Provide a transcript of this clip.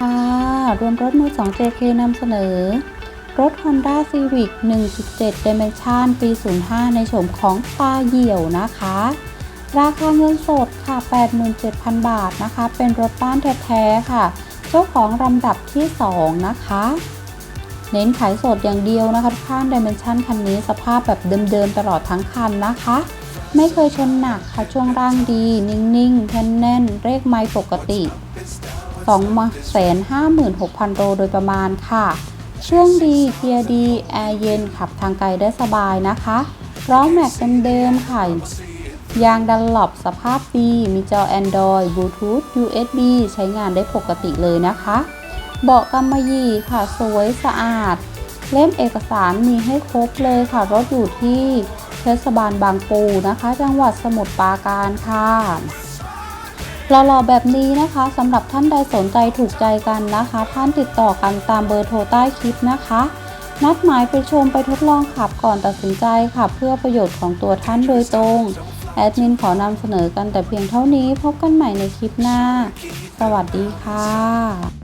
ค่ะ รวมรถมือ 2 JK นำเสนอ รถ Honda Civic 1.7 Dimension ปี 05 ในโฉมของตาเหี่ยวนะคะ ราคาเงินสดค่ะ 87,000 บาทนะคะ เป็นรถบ้านแท้ๆค่ะ เจ้าของลำดับที่ 2 นะคะ เน้นขายสดอย่างเดียวนะคะทุกท่าน Dimension คันนี้สภาพแบบเดิมๆตลอดทั้งคันนะคะ ไม่เคยชนหนักค่ะ ช่วงร่างดี นิ่งๆแน่นๆเลขไม้ปกติ 256,000 โลโดยประมาณค่ะ เครื่องดีเกียร์ดี แอร์เย็นขับทางไกลได้สบายนะคะล้อแม็กเดิมๆค่ะ ยางดันหลบสภาพดี มีจอ Android Bluetooth USB ใช้งานได้ปกติเลยนะคะ เบาะกำมะหยี่ค่ะ สวยสะอาด เล่มเอกสารมีให้ครบเลยค่ะ รถอยู่ที่เทศบาลบางปูนะคะ จังหวัดสมุทรปราการค่ะ หล่อๆแบบนี้นะคะสำหรับท่านใดสนใจถูกใจกันนะคะ ท่านติดต่อกันตามเบอร์โทรใต้คลิปนะคะ นัดหมายไปชมไปทดลองขับก่อนตัดสินใจขับเพื่อประโยชน์ของตัวท่านโดยตรงแอดมินขอนำเสนอกันแต่เพียงเท่านี้พบกันใหม่ในคลิปหน้า สวัสดีค่ะ